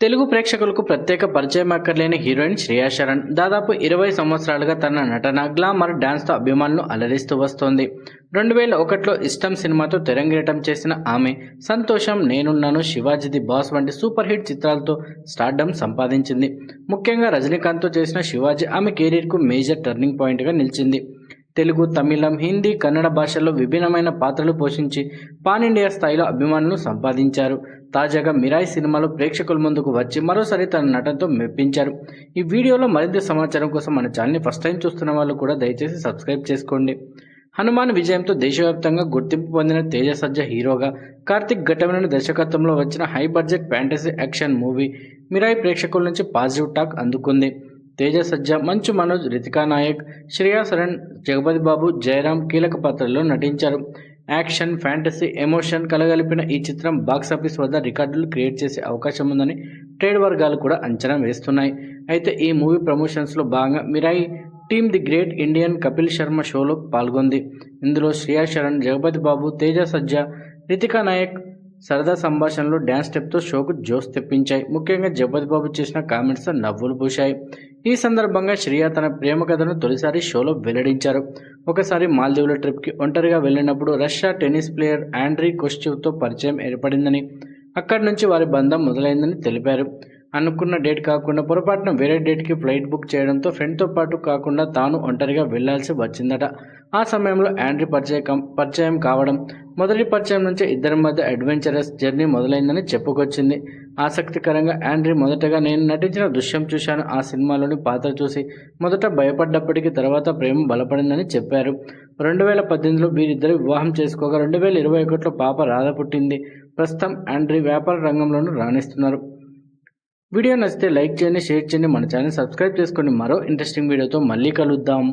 తెలుగు ప్రేక్షకులకు ప్రత్యేక పరిచయం అక్కర్లేని హీరోయిన్ శ్రేయా శరణ్ దాదాపు ఇరవై సంవత్సరాలుగా తన నటన గ్లామర్ డాన్స్తో అభిమానులు అలరిస్తూ వస్తోంది. రెండు వేల ఒకటిలో ఇష్టం సినిమాతో తెరంగేటం చేసిన ఆమె సంతోషం నేనున్నాను శివాజీది బాస్ వంటి సూపర్ హిట్ చిత్రాలతో స్టార్డమ్ సంపాదించింది. ముఖ్యంగా రజనీకాంత్తో చేసిన శివాజీ ఆమె కెరీర్కు మేజర్ టర్నింగ్ పాయింట్గా నిలిచింది. తెలుగు తమిళం హిందీ కన్నడ భాషల్లో విభిన్నమైన పాత్రలు పోషించి పాన్ ఇండియా స్థాయిలో అభిమానులను సంపాదించారు. తాజాగా మిరాయి సినిమాలో ప్రేక్షకుల ముందుకు వచ్చి మరోసారి తన నటనతో మెప్పించారు. ఈ వీడియోలో మరింత సమాచారం కోసం మన ఛానల్ని ఫస్ట్ టైం చూస్తున్న వాళ్ళు కూడా దయచేసి సబ్స్క్రైబ్ చేసుకోండి. హనుమాన్ విజయంతో దేశవ్యాప్తంగా గుర్తింపు పొందిన తేజ సజ్జ హీరోగా కార్తిక్ ఘటమైన దర్శకత్వంలో వచ్చిన high budget fantasy action movie Mirai ప్రేక్షకుల నుంచి పాజిటివ్ టాక్ అందుకుంది. తేజ సజ్జ మంచు మనోజ్ రితికా నాయక్ శ్రేయా శరణ్ జగపతి బాబు జయరాం కీలక పాత్రల్లో నటించారు. యాక్షన్ ఫ్యాంటసీ ఎమోషన్ కలగలిపిన ఈ చిత్రం బాక్సాఫీస్ వద్ద రికార్డులు క్రియేట్ చేసే అవకాశం ఉందని ట్రేడ్ వర్గాలు కూడా అంచనా వేస్తున్నాయి. అయితే ఈ మూవీ ప్రమోషన్స్లో భాగంగా Mirai team the great Indian Kapil Sharma షోలో పాల్గొంది. ఇందులో శ్రేయా శరణ్ జగపతి బాబు తేజ సజ్జ రితికా నాయక్ సరదా సంభాషణలో డ్యాన్స్ స్టెప్తో షోకు జోస్ తెప్పించాయి. ముఖ్యంగా జగపతి బాబు చేసిన కామెంట్స్ నవ్వులు పూశాయి. ఈ సందర్భంగా శ్రియా తన ప్రేమ కథను తొలిసారి షోలో వెల్లడించారు. ఒకసారి మాల్దీవుల ట్రిప్కి ఒంటరిగా వెళ్ళినప్పుడు రష్యా టెన్నిస్ ప్లేయర్ ఆండ్రీ కొస్టివ్తో పరిచయం ఏర్పడిందని అక్కడి నుంచి వారి బంధం మొదలైందని తెలిపారు. అనుకున్న డేట్ కాకుండా పొరపాటున వేరే డేట్కి ఫ్లైట్ బుక్ చేయడంతో ఫ్రెండ్తో పాటు కాకుండా తాను ఒంటరిగా వెళ్ళాల్సి వచ్చిందట. ఆ సమయంలో యాండ్రీ పరిచయం పరిచయం కావడం మొదటి పరిచయం నుంచి ఇద్దరి మధ్య అడ్వెంచరస్ జర్నీ మొదలైందని చెప్పుకొచ్చింది. ఆసక్తికరంగా యాండ్రీ మొదటగా నేను నటించిన దృశ్యం చూశాను. ఆ సినిమాలోని పాత్ర చూసి మొదట భయపడ్డప్పటికీ తర్వాత ప్రేమ బలపడిందని చెప్పారు. రెండు వేల పద్దెనిమిదిలో వీరిద్దరు వివాహం చేసుకోగా రెండు వేల ఇరవై ఒకటిలో పాప రాధ పుట్టింది. ప్రస్తుతం యాండ్రీ వ్యాపార రంగంలోనూ రాణిస్తున్నారు. వీడియో నచ్చితే లైక్ చేయండి షేర్ చేయండి మన ఛానల్ సబ్స్క్రైబ్ చేసుకోండి. మరో ఇంట్రెస్టింగ్ వీడియోతో మళ్ళీ కలుద్దాం.